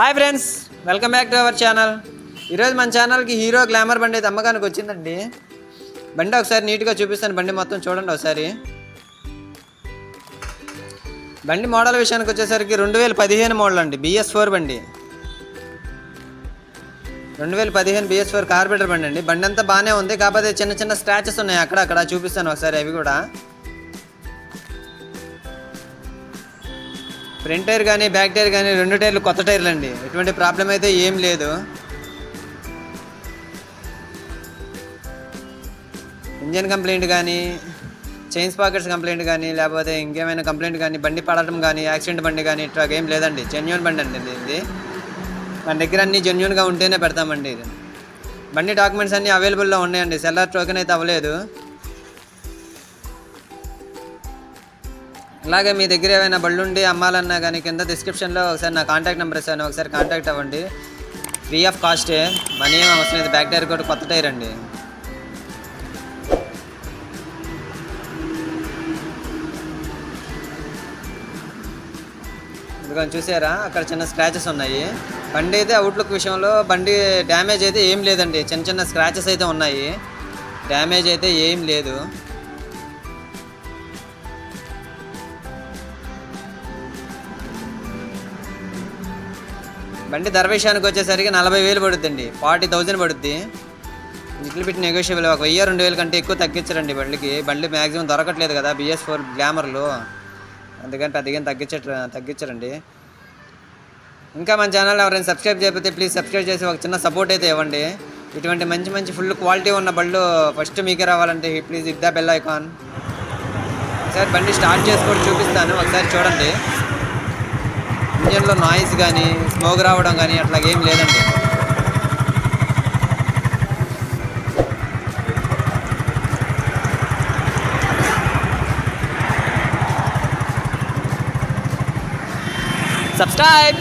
Hi friends welcome back to our channel. ఈరోజు మన ఛానల్కి హీరో గ్లామర్ బండి అయితే అమ్మకానికి వచ్చిందండి. బండి ఒకసారి నీట్గా చూపిస్తాను బండి మొత్తం చూడండి ఒకసారి. బండి మోడల్ విషయానికి వచ్చేసరికి రెండు వేల పదిహేను మోడల్ అండి బిఎస్ ఫోర్ బండి. రెండు వేల పదిహేను బిఎస్ ఫోర్ కార్బెటర్ బండి అండి. బండి అంతా బాగానే ఉంది కాకపోతే చిన్న చిన్న స్క్రాచెస్ ఉన్నాయి అక్కడ అక్కడ చూపిస్తాను ఒకసారి అవి కూడా. ఫ్రంట్ టైర్ కానీ బ్యాక్ టైర్ కానీ రెండు టైర్లు కొత్త టైర్లు అండి ఎటువంటి ప్రాబ్లం అయితే ఏం లేదు. ఇంజన్ కంప్లైంట్ కానీ చైన్స్ పాకెట్స్ కంప్లైంట్ కానీ లేకపోతే ఇంకేమైనా కంప్లైంట్ కానీ బండి పడటం కానీ యాక్సిడెంట్ బండి కానీ ఇట్లా ఏం లేదండి. జెన్యున్ బండి అండి ఇది మన దగ్గర అన్ని జెన్యున్గా ఉంటేనే పెడతామండి ఇది. బండి డాక్యుమెంట్స్ అన్నీ అవైలబుల్లో ఉన్నాయండి. సెల్లర్ టోకెన్ అయితే అవ్వలేదు. అలాగే మీ దగ్గర ఏమైనా బళ్ళు ఉండి అమ్మాలన్నా కానీ కింద డిస్క్రిప్షన్లో ఒకసారి నా కాంటాక్ట్ నెంబర్ ఇస్తాను ఒకసారి కాంటాక్ట్ అవ్వండి. ఫ్రీ ఆఫ్ కాస్టే మనీ ఏం అవసరం లేదు. బ్యాక్ టైర్ కూడా కొత్త టైర్ అండి. ఇదిగోని చూసారా? అక్కడ చిన్న స్క్రాచెస్ ఉన్నాయి. బండి అయితే అవుట్లుక్ విషయంలో బండి డ్యామేజ్ అయితే ఏం లేదండి. చిన్న చిన్న స్క్రాచెస్ అయితే ఉన్నాయి. డ్యామేజ్ అయితే ఏం లేదు. బండి ధర విషయానికి వచ్చేసరికి నలభై వేలు పడుద్దండి. ఫార్టీ థౌజండ్ పడుద్ది. ఇట్లు పెట్టి నెగోషియబుల్ ఒక వెయ్యి రెండు వేల కంటే ఎక్కువ తగ్గించరండి బండికి. బండి మ్యాక్సిమం దొరకట్లేదు కదా బిఎస్ ఫోర్ గ్లామర్లు. అందుకని పెద్దగా తగ్గించ తగ్గించరండి. ఇంకా మన ఛానల్ ఎవరైనా సబ్స్క్రైబ్ చేయకపోతే ప్లీజ్ సబ్స్క్రైబ్ చేసి ఒక చిన్న సపోర్ట్ అయితే ఇవ్వండి. ఇటువంటి మంచి మంచి ఫుల్ క్వాలిటీ ఉన్న బళ్ళు ఫస్ట్ మీకే రావాలంటే ప్లీజ్ ఇద్దా బెల్ ఐకాన్ ఒకసారి బండి స్టార్ట్ చేసుకొని చూపిస్తాను. ఒకసారి చూడండి. ఇంజన్లో నాయిస్ కానీ స్మోక్ రావడం కానీ అట్లా ఏం లేదండి. సబ్స్క్రైబ్